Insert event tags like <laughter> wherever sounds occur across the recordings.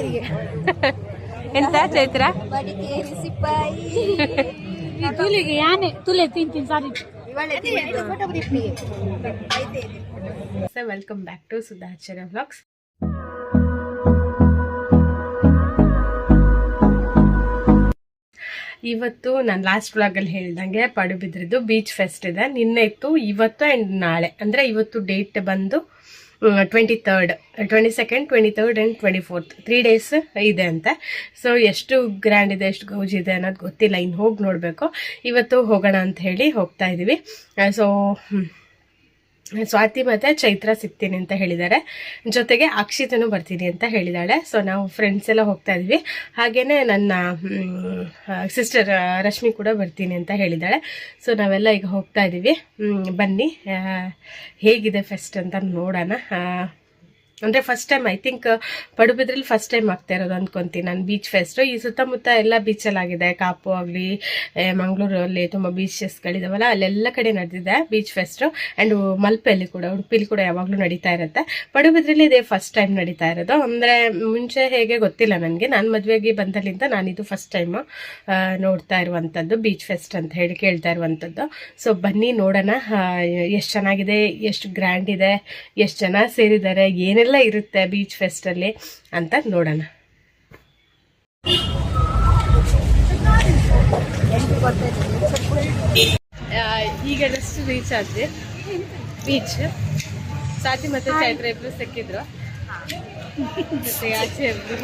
<laughs> ಎಂತ ಚೈತ್ರ? ಸಿಪಾಯಿ. ತುಲಿಗೆ ಯಾನೆ ತುಲೆ ತಿಂತೀನಿ sorry. Welcome back to Sudhacharya vlogs ಇವತ್ತು ನಾನು ಲಾಸ್ಟ್ ವ್ಲಾಗಲ್ಲಿ ಹೇಳ್ದಂಗೆ ಪಡುಬಿದ್ರದ್ದು ಬೀಚ್ ಫೆಸ್ಟ್ ಇದೆ. ನಿನ್ನೆ ಇತ್ತು ಇವತ್ತು ಆ್ಯಂಡ್ ನಾಳೆ. ಅಂದರೆ ಇವತ್ತು ಡೇಟ್ ಬಂದು twenty third twenty second twenty third and twenty fourth three days ಇದೆ ಅಂತ. ಸೊ ಎಷ್ಟು ಗ್ರ್ಯಾಂಡ್ ಇದೆ, ಎಷ್ಟು ಗೌಜ್ ಇದೆ ಅನ್ನೋದು ಗೊತ್ತಿಲ್ಲ. ಇನ್ನು ಹೋಗಿ ನೋಡಬೇಕು. ಇವತ್ತು ಹೋಗೋಣ ಅಂತ ಹೇಳಿ ಹೋಗ್ತಾ ಇದ್ದೀವಿ ಸೊ ಸ್ವಾತಿ ಮತ್ತು ಚೈತ್ರ ಸಿಗ್ತೀನಿ ಅಂತ ಹೇಳಿದ್ದಾರೆ. ಜೊತೆಗೆ ಅಕ್ಷಿತನು ಬರ್ತೀನಿ ಅಂತ ಹೇಳಿದಾಳೆ ಸೊ ನಾವು ಫ್ರೆಂಡ್ಸ್ ಎಲ್ಲ ಹೋಗ್ತಾ ಇದ್ವಿ. ಹಾಗೆಯೇ ನನ್ನ ಸಿಸ್ಟರ್ ರಶ್ಮಿ ಕೂಡ ಬರ್ತೀನಿ ಅಂತ ಹೇಳಿದ್ದಾಳೆ. ಸೊ ನಾವೆಲ್ಲ ಈಗ ಹೋಗ್ತಾ ಇದ್ದೀವಿ. ಬನ್ನಿ. ಹೇಗಿದೆ ಫೆಸ್ಟ್ ಅಂತ ನೋಡೋಣ. ಅಂದರೆ ಫಸ್ಟ್ ಟೈಮ್ ಐ ಥಿಂಕ್ ಪಡುಬಿದ್ರಲ್ಲಿ ಫಸ್ಟ್ ಟೈಮ್ ಆಗ್ತಾ ಇರೋದು ಅಂದ್ಕೊತೀನಿ ನಾನು ಬೀಚ್ ಫೆಸ್ಟು ಈ ಸುತ್ತಮುತ್ತ ಎಲ್ಲ ಬೀಚಲ್ಲಾಗಿದೆ ಕಾಪು ಆಗಲಿ ಮಂಗಳೂರಲ್ಲಿ ತುಂಬ ಬೀಚಸ್ಗಳಿದಾವಲ್ಲ ಅಲ್ಲೆಲ್ಲ ಕಡೆ ನಡೆದಿದೆ ಬೀಚ್ ಫೆಸ್ಟು ಆ್ಯಂಡ್ ಮಲ್ಪೆಯಲ್ಲಿ ಕೂಡ ಉಡುಪಿಲಿ ಕೂಡ ಯಾವಾಗಲೂ ನಡೀತಾ ಇರುತ್ತೆ. ಪಡುಬಿದ್ರಲ್ಲಿ ಇದೇ ಫಸ್ಟ್ ಟೈಮ್ ನಡೀತಾ ಇರೋದು. ಅಂದರೆ ಮುಂಚೆ ಹೇಗೆ ಗೊತ್ತಿಲ್ಲ ನನಗೆ. ನಾನು ಮದುವೆಗೆ ಬಂದಲ್ಲಿಂದ ನಾನಿದು ಫಸ್ಟ್ ಟೈಮು ನೋಡ್ತಾ ಇರುವಂಥದ್ದು ಬೀಚ್ ಫೆಸ್ಟ್ ಅಂತ ಹೇಳಿ ಕೇಳ್ತಾ ಇರುವಂಥದ್ದು ಸೊ ಬನ್ನಿ ನೋಡೋಣ ಎಷ್ಟು ಚೆನ್ನಾಗಿದೆ, ಎಷ್ಟು ಗ್ರ್ಯಾಂಡ್ ಇದೆ, ಎಷ್ಟು ಜನ ಸೇರಿದ್ದಾರೆ, ಏನೆಲ್ಲ ಇರುತ್ತೆ ಬೀಚ್ ಫೆಸ್ಟಲ್ಲಿ ಅಂತ ನೋಡೋಣ. ಈಗ ಜಸ್ಟ್ ರೀಚ್ ಆದ್ವಿ ಬೀಚ್ ಸಾತಿ ಮತ್ತೆ ಚೈತ್ರ ಇಬ್ರು ಸಿಕ್ಕಿದ್ರು. ಏನೇನ್ ಆಚೆ ಇಬ್ರು.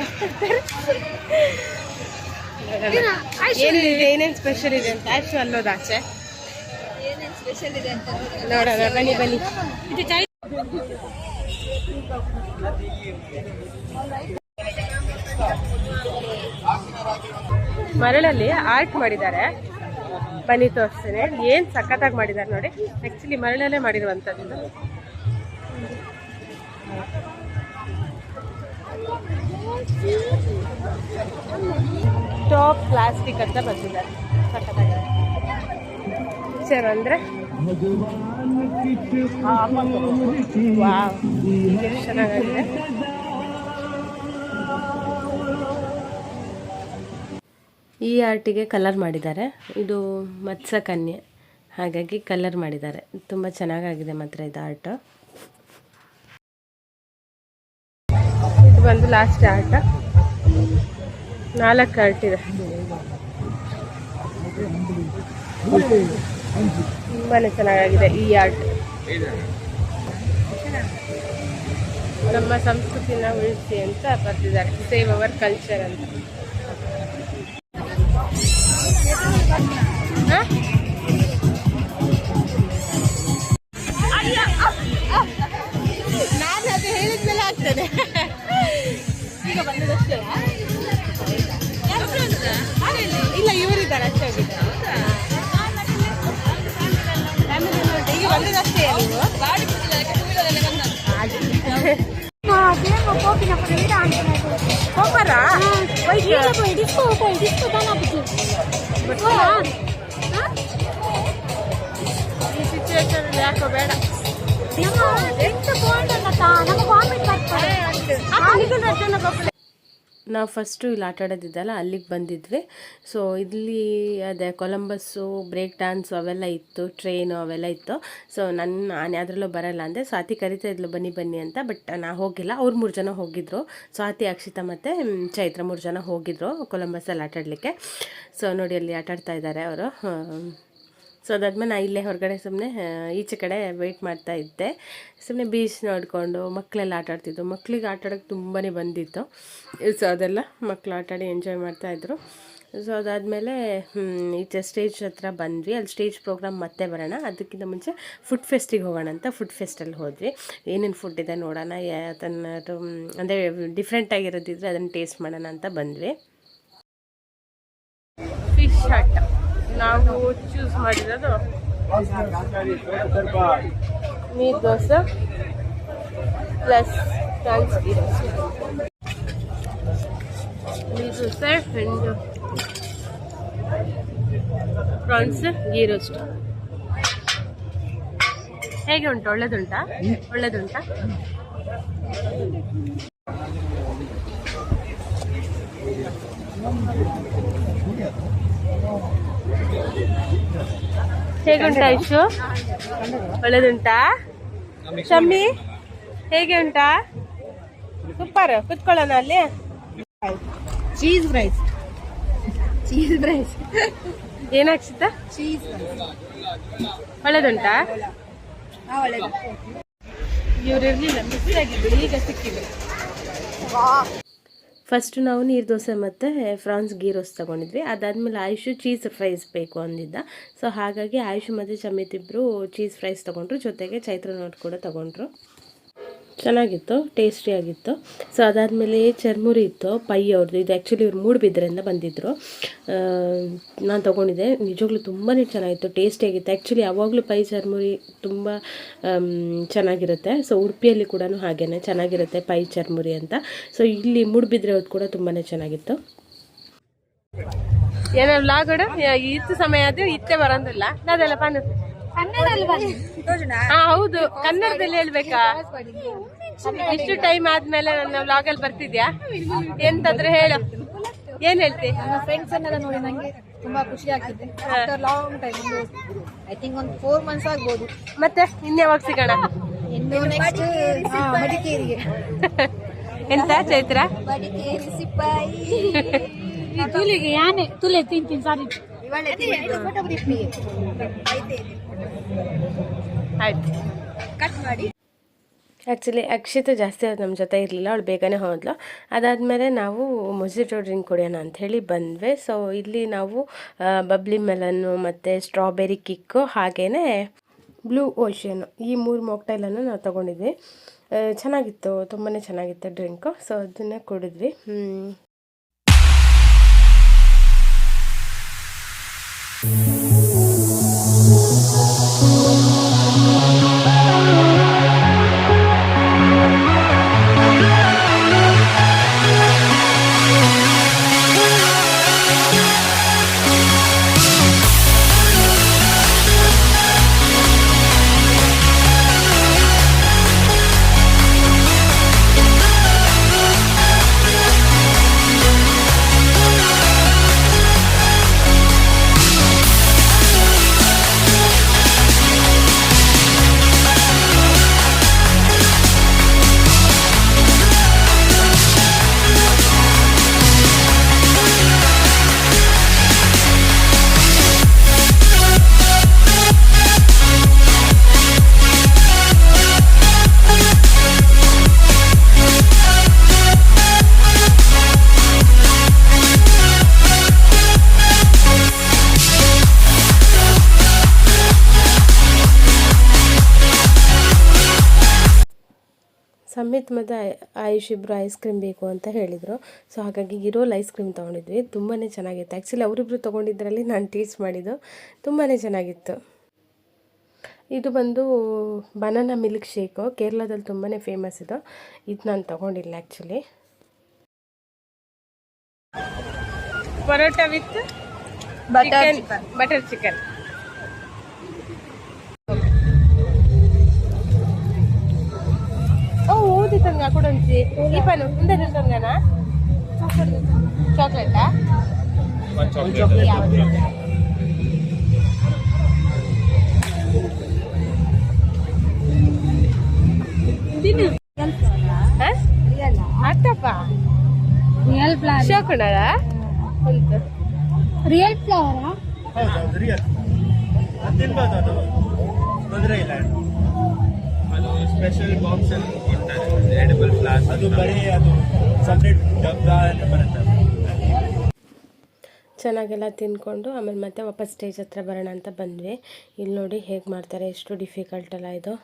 ಏನೇನು ಸ್ಪೆಷಲ್ ಇದೆ ಅಂತ? ಆಯ್ತು ಅಲ್ಲೋದು ಆಚೆ. ಏನೇನ್ ಸ್ಪೆಷಲ್ ಇದೆ ಅಂತ ನೋಡೋಣ. ಬನ್ನಿ ಬನ್ನಿ. ಮರಳಲ್ಲಿ ಆರ್ಟ್ ಮಾಡಿದ್ದಾರೆ. ಬನ್ನಿ ತೋರಿಸ್ತೇನೆ. ಏನು ಸಖತ್ತಾಗಿ ಮಾಡಿದ್ದಾರೆ ನೋಡಿ. ಆ್ಯಕ್ಚುಲಿ ಮರಳಲ್ಲೇ ಮಾಡಿರುವಂಥದ್ದು. ಟಾಪ್ ಪ್ಲಾಸ್ಟಿಕ್ ಅಂತ ಬಂದಿದ್ದಾರೆ ಸಖತ್ತಾಗಿ ಪಿಕ್ಚರ್ ಅಂದರೆ? ವಾವ್ ಚೆನ್ನಾಗಿದೆ ಈ ಆರ್ಟಿಗೆ ಕಲರ್ ಮಾಡಿದ್ದಾರೆ. ಇದು ಮತ್ಸ ಕನ್ಯೆ ಹಾಗಾಗಿ ಕಲರ್ ಮಾಡಿದ್ದಾರೆ. ತುಂಬ ಚೆನ್ನಾಗಾಗಿದೆ ಮಾತ್ರ ಇದು ಆರ್ಟ್. ಇದು ಬಂದು ಲಾಸ್ಟ್ ಆರ್ಟ್. ನಾಲ್ಕು ಆರ್ಟ್ ಇದೆ. ತುಂಬಾ ಚೆನ್ನಾಗಾಗಿದೆ ಈ ಆರ್ಟ್. ನಮ್ಮ ಸಂಸ್ಕೃತಿನ ಉಳಿಸಿ ಅಂತ ಬರ್ತಿದ್ದಾರೆ ಸೇವ್ ಅವರ್ ಕಲ್ಚರ್ ಅಂತ. ಸಿಚುವೇಶನ್ ಯಾಕೋ ಬೇಡ ಎಂತ ಬೋಂಡಲ್ಲ ನಮ್ಮ ಕಾಮೆಂಟ್ ಬರ್ತಾರೆ ನಾವು ಫಸ್ಟು ಇಲ್ಲಿ ಆಟ ಆಡೋದಿದ್ದಲ್ಲ ಅಲ್ಲಿಗೆ ಬಂದಿದ್ವಿ. ಸೊ ಇಲ್ಲಿ ಅದೇ ಕೊಲಂಬಸ್ಸು ಬ್ರೇಕ್ ಡ್ಯಾನ್ಸು ಅವೆಲ್ಲ ಇತ್ತು ಟ್ರೈನು ಅವೆಲ್ಲ ಇತ್ತು. ಸೊ ನನ್ನ ನಾನು ಯಾವುದ್ರಲ್ಲೂ ಬರಲ್ಲ ಅಂದೆ ಸ್ವಾತಿ ಕರಿತಾ ಇದ್ಲು, ಬನ್ನಿ ಬನ್ನಿ ಅಂತ ಬಟ್ ನಾ ಹೋಗಿಲ್ಲ. ಅವ್ರು ಮೂರು ಜನ ಹೋಗಿದ್ರು. ಸ್ವಾತಿ, ಅಕ್ಷಿತಾ ಮತ್ತು ಚೈತ್ರ ಮೂರು ಜನ ಹೋಗಿದ್ರು ಕೊಲಂಬಸ್ಸಲ್ಲಿ ಆಟಾಡಲಿಕ್ಕೆ ಸೊ ನೋಡಿ ಅಲ್ಲಿ ಆಟಾಡ್ತಾ ಇದ್ದಾರೆ ಅವರು. ಸೊ ಅದಾದ್ಮೇಲೆ ನಾ ಇಲ್ಲೇ ಹೊರಗಡೆ ಸುಮ್ಮನೆ ಈಚೆ ಕಡೆ ವೆಯ್ಟ್ ಮಾಡ್ತಾ ಇದ್ದೆ. ಸುಮ್ಮನೆ ಬೀಚ್ ನೋಡಿಕೊಂಡು ಮಕ್ಕಳೆಲ್ಲ ಆಟ ಆಡ್ತಿದ್ರು. ಮಕ್ಳಿಗೆ ಆಟ ಆಡೋಕ್ಕೆ ತುಂಬಾ ಬಂದಿತ್ತು. ಸೊ ಅದೆಲ್ಲ ಮಕ್ಕಳು ಆಟ ಆಡಿ ಎಂಜಾಯ್ ಮಾಡ್ತಾಯಿದ್ರು ಸೊ ಅದಾದಮೇಲೆ ಈಚೆ ಸ್ಟೇಜ್ ಹತ್ರ ಬಂದ್ವಿ. ಅಲ್ಲಿ ಸ್ಟೇಜ್ ಪ್ರೋಗ್ರಾಮ್ ಮತ್ತೆ ಬರೋಣ. ಅದಕ್ಕಿಂತ ಮುಂಚೆ ಫುಡ್ ಫೆಸ್ಟಿಗೆ ಹೋಗೋಣ ಅಂತ ಫುಡ್ ಫೆಸ್ಟಲ್ಲಿ ಹೋದ್ವಿ. ಏನೇನು ಫುಡ್ ಇದೆ ನೋಡೋಣ. ಅದನ್ನು ಅಂದರೆ ಡಿಫ್ರೆಂಟ್ ಆಗಿರೋದಿದ್ರೆ ಅದನ್ನು ಟೇಸ್ಟ್ ಮಾಡೋಣ ಅಂತ ಬಂದ್ವಿ. Fish hut. ನಾವು ಚೂಸ್ ಮಾಡಿರೋದು. ನೀರು dosa plus ಕಾಣಿಸ್ತೀರ neer dosa and prawns ghee roast ಹೇಗೆ ಉಂಟು? ಒಳ್ಳೇದುಂಟಾ? ಒಳ್ಳೇದುಂಟಾ? Thank. ಹೇಗುಂಟಾ ಇಶು? ಒಳ್ಳೇದುಂಟಾ? ಶಮ್ಮಿ ಹೇಗೆ ಉಂಟಾ? ಸೂಪರ್ ಕುತ್ಕೊಳ್ಳೋಣ ಅಲ್ಲಿ. ಚೀಸ್ ರೈಸ್ ಚೀಸ್ ರೈಸ್ ಏನಾಗ್ಸಿತ ಚೀಸ್ ಒಳ್ಳೇದುಂಟಾ? ಇವ್ರು ಇರ್ಲಿಲ್ಲ ಮಿಸ್ ಆಗಿದ್ರು ಈಗ ಸಿಕ್ಕಿದ್ರು ಫಸ್ಟ್ ನಾವು ನೀರು ದೋಸೆ ಮತ್ತು ಫ್ರಾನ್ಸ್ ಗೀ ರೋಸ್ ತೊಗೊಂಡಿದ್ವಿ. ಅದಾದಮೇಲೆ ಆಯುಷು ಚೀಸ್ ಫ್ರೈಸ್ ಬೇಕು ಅಂದಿದ್ದ. ಸೊ ಹಾಗಾಗಿ ಆಯುಷು ಮತ್ತು ಚಮಿತ್ ಇಬ್ಬರು ಚೀಸ್ ಫ್ರೈಸ್ ತೊಗೊಂಡ್ರು. ಜೊತೆಗೆ ಚೈತ್ರ ನೋಟ್ ಕೂಡ ತೊಗೊಂಡ್ರು. ಚೆನ್ನಾಗಿತ್ತು ಟೇಸ್ಟಿಯಾಗಿತ್ತು ಸೊ ಅದಾದಮೇಲೆ ಚರ್ಮುರಿ ಇತ್ತು, ಪೈ ಅವ್ರದ್ದು ಇದು ಆ್ಯಕ್ಚುಲಿ ಇವ್ರು ಮೂಡುಬಿದ್ರೆಯಿಂದ ಬಂದಿದ್ದರು ನಾನು ತೊಗೊಂಡಿದ್ದೆ. ನಿಜವಾಗ್ಲೂ ತುಂಬಾ ಚೆನ್ನಾಗಿತ್ತು ಟೇಸ್ಟಿಯಾಗಿತ್ತು ಆ್ಯಕ್ಚುಲಿ ಯಾವಾಗಲೂ ಪೈ ಚರ್ಮುರಿ ತುಂಬ ಚೆನ್ನಾಗಿರುತ್ತೆ. ಸೊ ಉಡುಪಿಯಲ್ಲಿ ಕೂಡ ಹಾಗೇ ಚೆನ್ನಾಗಿರುತ್ತೆ ಪೈ ಚರ್ಮುರಿ ಅಂತ. ಸೊ ಇಲ್ಲಿ ಮೂಡುಬಿದ್ರೆ ಅವ್ರದ್ದು ಕೂಡ ತುಂಬಾ ಚೆನ್ನಾಗಿತ್ತು. ಏನೋ ಲಾಗಡ ಇತ್ತು ಸಮಯ ಅದು ಇತ್ತೇ ಬರೋದಿಲ್ಲ ಅದೆಲ್ಲ ಪನ್ ಹಾ ಹೌದು. ಕನ್ನಡದಲ್ಲಿ ಹೇಳ್ಬೇಕಾ? ಇಷ್ಟು ಟೈಮ್ ಆದ್ಮೇಲೆ ನನ್ನ ವ್ಲಾಗ್ ಅಲ್ಲಿ ಬರ್ತಿದ್ಯಾ? ಎಂತಾದ್ರೆ ಹೇಳು. ಏನ್ ಹೇಳ್ತಿ? ನನ್ನ ಫ್ರೆಂಡ್ಸ್ ಅನ್ನೆಲ್ಲ ನೋಡಿ ನಂಗೆ ತುಂಬಾ ಖುಷಿ ಆಗ್ತಿದೆ. ಆಫ್ಟರ್ ಲಾಂಗ್ ಟೈಮ್ ಒಂದು ಐ ಥಿಂಕ್ ಒಂದು ಫೋರ್ ಮಂತ್ಸ್ ಆಗ್ಬೋದು. ಮತ್ತೆ? ಇನ್ಯಾವಾಗ ಸಿಗೋಣ? ಇನ್ನು ನೆಕ್ಸ್ಟ್ ಮಡಿಕೇರಿಗೆ. <laughs> ಎಂತ ಚೈತ್ರ? ಮಡಿಕೇರಿ ಸಿಪಾಯಿ. ಈ ತುಲಿಗೆ ಯಾನೆ ತುಲೆ ತಿಂತೀನಿ ಸಾರಿ. ಕಟ್ ಮಾಡಿ. ಆ್ಯಕ್ಚುಲಿ ಅಕ್ಷಿತ ಜಾಸ್ತಿ ಅವ್ರು ನಮ್ಮ ಜೊತೆ ಇರಲಿಲ್ಲ ಅವಳು ಬೇಗನೆ ಹೋದ್ಲು. ಅದಾದಮೇಲೆ ನಾವು ಮೊಜಿಟೋ ಡ್ರಿಂಕ್ ಕುಡಿಯೋಣ ಅಂಥೇಳಿ ಬಂದ್ವಿ. ಸೊ ಇಲ್ಲಿ ನಾವು ಬಬ್ಲಿ ಮೆಲನ್ನು ಮತ್ತು ಸ್ಟ್ರಾಬೆರಿ ಕಿಕ್ಕು ಹಾಗೇ ಬ್ಲೂ ಓಷನ್ ಈ ಮೂರು ಮೊಕ್ಟೈಲನ್ನು ನಾವು ತೊಗೊಂಡಿದ್ವಿ. ಚೆನ್ನಾಗಿತ್ತು ತುಂಬಾ ಚೆನ್ನಾಗಿತ್ತು ಡ್ರಿಂಕು ಸೊ ಅದನ್ನೇ ಕುಡಿದ್ವಿ. ಸಮಿತ್ ಮತ್ತು ಆಯುಷ್ ಇಬ್ಬರು ಐಸ್ ಕ್ರೀಮ್ ಬೇಕು ಅಂತ ಹೇಳಿದರು. ಸೊ ಹಾಗಾಗಿ ಇರೋಲ್ ಐಸ್ ಕ್ರೀಮ್ ತೊಗೊಂಡಿದ್ವಿ. ತುಂಬಾ ಚೆನ್ನಾಗಿತ್ತು. ಆ್ಯಕ್ಚುಲಿ ಅವರಿಬ್ಬರು ತೊಗೊಂಡಿದ್ದರಲ್ಲಿ ನಾನು ಟೇಸ್ಟ್ ಮಾಡಿದ್ದು ತುಂಬಾ ಚೆನ್ನಾಗಿತ್ತು. ಇದು ಬಂದು ಬನಾನಾ ಮಿಲ್ಕ್ ಶೇಕು ಕೇರಳದಲ್ಲಿ ತುಂಬಾ ಫೇಮಸ್ ಇದು. ಇದು ನಾನು ತೊಗೊಂಡಿಲ್ಲ actually parotta with butter butter chicken ಓ ಊದಿ ತಂಗ ಕೊಡೊಂಚಿ ಈ ಪನು ಮುಂದೆ ತಂಗನ ಚಾಕ್ಲೇಟಾ ತಿನ್ನು ಅತ್ತಪ್ಪ ರಿಯಲ್ ಫ್ಲವರ್ ಶೋಕಣಳ ಅಂತ ರಿಯಲ್ ಫ್ಲವರಾ ತಿನ್ಬೋದು ಅದು ತೊಂದರೆ ಇಲ್ಲ ಅದು ಸ್ಪೆಷಲ್ ಬಾಕ್ಸ್ ಅಲ್ಲಿ ಕೊಡ್ತಾರೆ ಎಡಿಬಲ್ ಫ್ಲಾಸ್ ಅದು ಬರೀ ಅದು ಸಪ್ರೇಟ್ ಡಬ್ಬ ಅಂತ ಬರುತ್ತೆ. ಚೆನ್ನಾಗೆಲ್ಲ ತಿನ್ಕೊಂಡು ಆಮೇಲೆ ಮತ್ತೆ ವಾಪಸ್ ಸ್ಟೇಜ್ ಹತ್ರ ಬರೋಣ ಅಂತ ಬಂದ್ವಿ. ಇಲ್ಲಿ ನೋಡಿ ಹೇಗೆ ಮಾಡ್ತಾರೆ ಎಷ್ಟು ಡಿಫಿಕಲ್ಟ್ ಅಲ್ಲ ಇದು.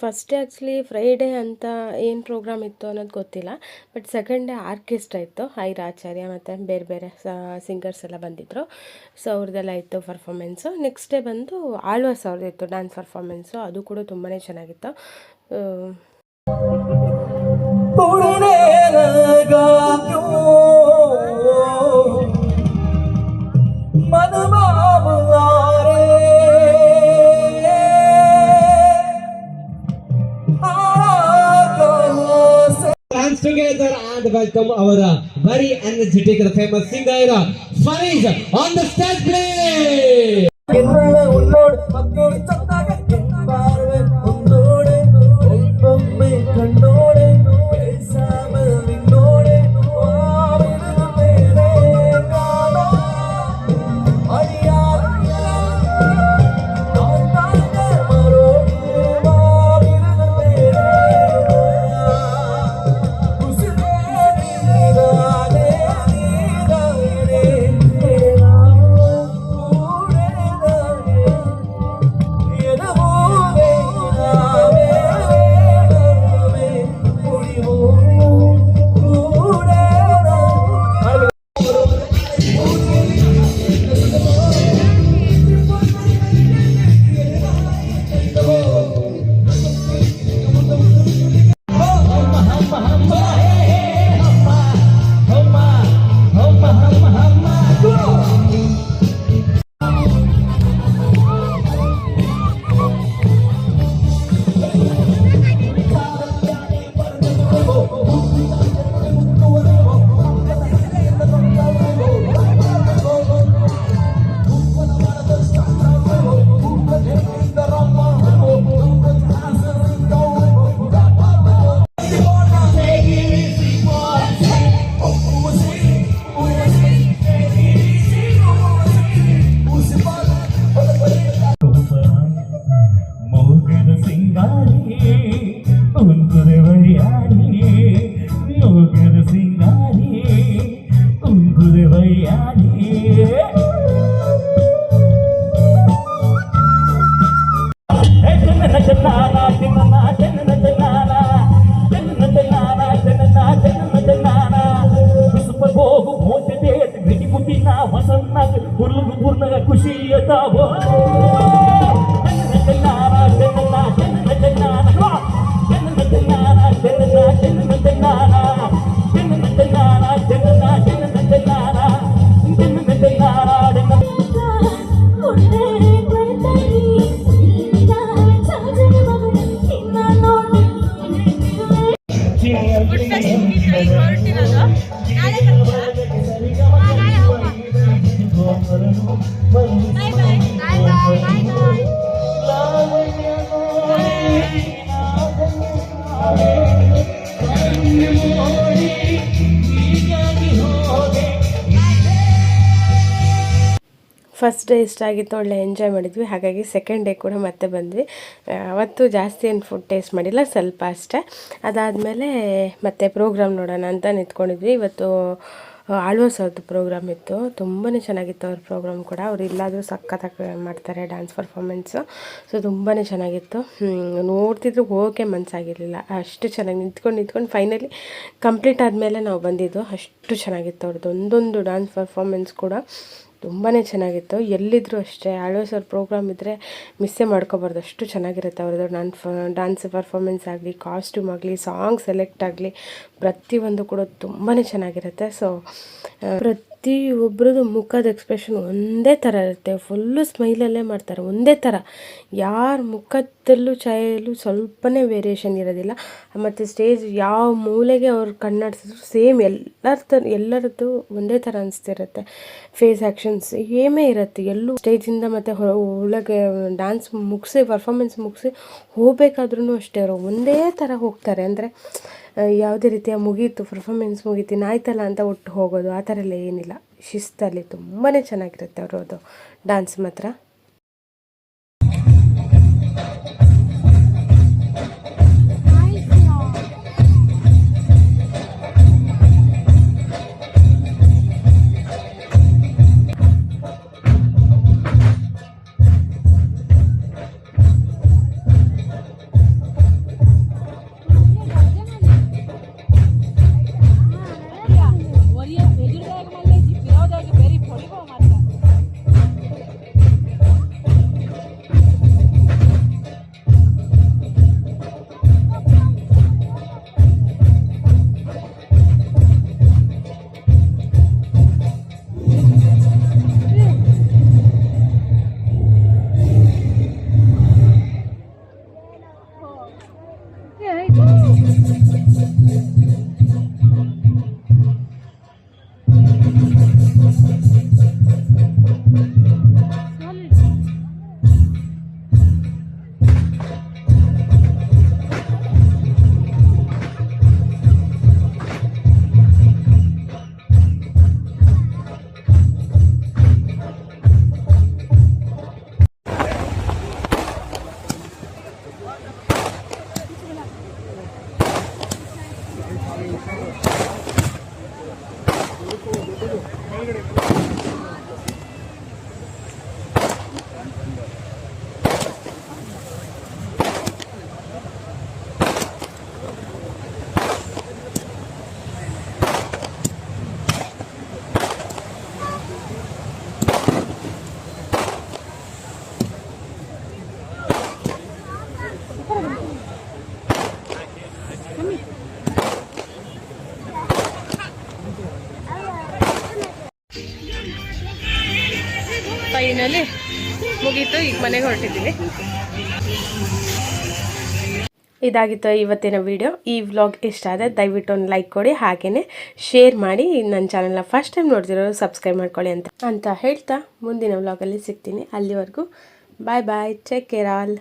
ಫಸ್ಟ್ ಆ್ಯಕ್ಚುಲಿ ಫ್ರೈಡೇ ಅಂತ ಏನು ಪ್ರೋಗ್ರಾಮ್ ಇತ್ತು ಅನ್ನೋದು ಗೊತ್ತಿಲ್ಲ ಬಟ್ ಸೆಕೆಂಡ್ ಡೇ ಆರ್ಕೆಸ್ಟ್ರಾ ಇತ್ತು. ಹೈ ಆಚಾರ್ಯ ಮತ್ತು ಬೇರೆ ಬೇರೆ ಸಿಂಗರ್ಸ್ ಎಲ್ಲ ಬಂದಿದ್ದರು ಸೊ ಅವ್ರದ್ದೆಲ್ಲ ಇತ್ತು ಪರ್ಫಾಮೆನ್ಸು ನೆಕ್ಸ್ಟ್ ಡೇ ಬಂದು ಆಳ್ವಾಸ್ ಅವ್ರದ್ದು ಇತ್ತು ಡ್ಯಾನ್ಸ್ ಪರ್ಫಾಮೆನ್ಸು ಅದು ಕೂಡ ತುಂಬಾ ಚೆನ್ನಾಗಿತ್ತು. उड़ने लगा क्यों मन मारे Hands together and welcome our very energetic, the famous singer Fariz on the stage, please. ali. First day ಇಷ್ಟ ಆಗಿತ್ತು, ಒಳ್ಳೆ ಎಂಜಾಯ್ ಮಾಡಿದ್ವಿ. ಹಾಗಾಗಿ ಸೆಕೆಂಡ್ ಡೇ ಕೂಡ ಮತ್ತೆ ಬಂದ್ವಿ. ಅವತ್ತು ಜಾಸ್ತಿ ಏನು ಫುಡ್ ಟೇಸ್ಟ್ ಮಾಡಿಲ್ಲ, ಸ್ವಲ್ಪ ಅಷ್ಟೇ. ಅದಾದಮೇಲೆ ಮತ್ತೆ ಪ್ರೋಗ್ರಾಮ್ ನೋಡೋಣ ಅಂತ ನಿಂತ್ಕೊಂಡಿದ್ವಿ. ಇವತ್ತು ಆಳ್ವಾಸ್ ಅವ್ರದ್ದು ಪ್ರೋಗ್ರಾಮ್ ಇತ್ತು. ತುಂಬಾ ಚೆನ್ನಾಗಿತ್ತು ಅವ್ರ ಪ್ರೋಗ್ರಾಮ್ ಕೂಡ. ಅವ್ರು ಇಲ್ಲಾದರೂ ಸಖತ್ತಾಗಿ ಮಾಡ್ತಾರೆ ಡ್ಯಾನ್ಸ್ ಪರ್ಫಾಮೆನ್ಸು ಸೊ ತುಂಬಾ ಚೆನ್ನಾಗಿತ್ತು. ನೋಡ್ತಿದ್ರು ಹೋಗೋಕ್ಕೆ ಮನಸ್ಸಾಗಿರಲಿಲ್ಲ ಅಷ್ಟು ಚೆನ್ನಾಗಿ ನಿಂತ್ಕೊಂಡು ನಿಂತ್ಕೊಂಡು ಫೈನಲಿ ಕಂಪ್ಲೀಟ್ ಆದಮೇಲೆ ನಾವು ಬಂದಿದ್ದು. ಅಷ್ಟು ಚೆನ್ನಾಗಿತ್ತು ಅವ್ರದ್ದು ಒಂದೊಂದು ಡ್ಯಾನ್ಸ್ ಪರ್ಫಾಮೆನ್ಸ್ ಕೂಡ. ತುಂಬಾ ಚೆನ್ನಾಗಿತ್ತು. ಎಲ್ಲಿದ್ದರೂ ಅಷ್ಟೇ ಆಳ್ವಾಸ್ ಅವ್ರ ಪ್ರೋಗ್ರಾಮ್ ಇದ್ದರೆ ಮಿಸ್ಸೇ ಮಾಡ್ಕೋಬಾರ್ದು. ಅಷ್ಟು ಚೆನ್ನಾಗಿರುತ್ತೆ ಅವ್ರದ್ದು. ಡ್ಯಾನ್ಸ್ ಡ್ಯಾನ್ಸ್ ಪರ್ಫಾಮೆನ್ಸ್ ಆಗಲಿ ಕಾಸ್ಟ್ಯೂಮ್ ಆಗಲಿ ಸಾಂಗ್ ಸೆಲೆಕ್ಟ್ ಆಗಲಿ, ಪ್ರತಿಯೊಂದು ಕೂಡ ತುಂಬಾ ಚೆನ್ನಾಗಿರುತ್ತೆ. ಸೊ ಪ್ರತಿ ಒಬ್ರದ್ದು ಮುಖದ ಎಕ್ಸ್ಪ್ರೆಷನ್ ಒಂದೇ ಥರ ಇರುತ್ತೆ. ಫುಲ್ಲು ಸ್ಮೈಲಲ್ಲೇ ಮಾಡ್ತಾರೆ. ಒಂದೇ ಥರ ಯಾರ ಮುಖದಲ್ಲೂ ಛಾಯೆಯಲ್ಲೂ ಸ್ವಲ್ಪನೇ ವೇರಿಯೇಷನ್ ಇರೋದಿಲ್ಲ. ಮತ್ತು ಸ್ಟೇಜ್ ಯಾವ ಮೂಲೆಗೆ ಅವ್ರು ಕಣ್ಣಾಡಿಸಿದ್ರು ಸೇಮ್ ಎಲ್ಲರ ಥರ ಎಲ್ಲರದ್ದು ಒಂದೇ ಥರ ಅನಿಸ್ತಿರುತ್ತೆ. ಫೇಸ್ ಆ್ಯಕ್ಷನ್ಸ್ ಏಮೇ ಇರುತ್ತೆ. ಎಲ್ಲೂ ಸ್ಟೇಜಿಂದ ಮತ್ತು ಒಳಗೆ ಡ್ಯಾನ್ಸ್ ಮುಗಿಸಿ ಪರ್ಫಾಮೆನ್ಸ್ ಮುಗಿಸಿ ಹೋಗ್ಬೇಕಾದ್ರೂ ಅಷ್ಟೇ ಅವರು ಒಂದೇ ಥರ ಹೋಗ್ತಾರೆ. ಅಂದರೆ ಯಾವುದೇ ರೀತಿಯ ಮುಗೀತು ಪರ್ಫಾಮೆನ್ಸ್ ಮುಗೀತು ಆಯ್ತಲ್ಲ ಅಂತ ಒಟ್ಟು ಹೋಗೋದು, ಆ ಥರ ಎಲ್ಲ ಏನಿಲ್ಲ. ಶಿಸ್ತಲ್ಲಿ ತುಂಬಾ ಚೆನ್ನಾಗಿರುತ್ತೆ ಅವರದು ಡ್ಯಾನ್ಸ್ ಮಾತ್ರ. ಫೈನಲಿ ಮುಗೀತು, ಈಗ ಮನೆಗೆ ಹೊರಟಿದ್ದೀನಿ ಇದಾಗಿತ್ತು ಇವತ್ತಿನ ವಿಡಿಯೋ ಈ ವ್ಲಾಗ್ ಇಷ್ಟ ಆದರೆ ದಯವಿಟ್ಟು ಒಂದು ಲೈಕ್ ಕೊಡಿ ಹಾಗೆಯೇ ಶೇರ್ ಮಾಡಿ. ನನ್ನ ಚಾನಲ್ನ ಫಸ್ಟ್ ಟೈಮ್ ನೋಡ್ತಿರೋರು ಸಬ್ಸ್ಕ್ರೈಬ್ ಮಾಡ್ಕೊಳ್ಳಿ ಅಂತ. ಅಂತ ಹೇಳ್ತಾ ಮುಂದಿನ ವ್ಲಾಗಲ್ಲಿ ಸಿಗ್ತೀನಿ. ಅಲ್ಲಿವರೆಗೂ bye bye take care all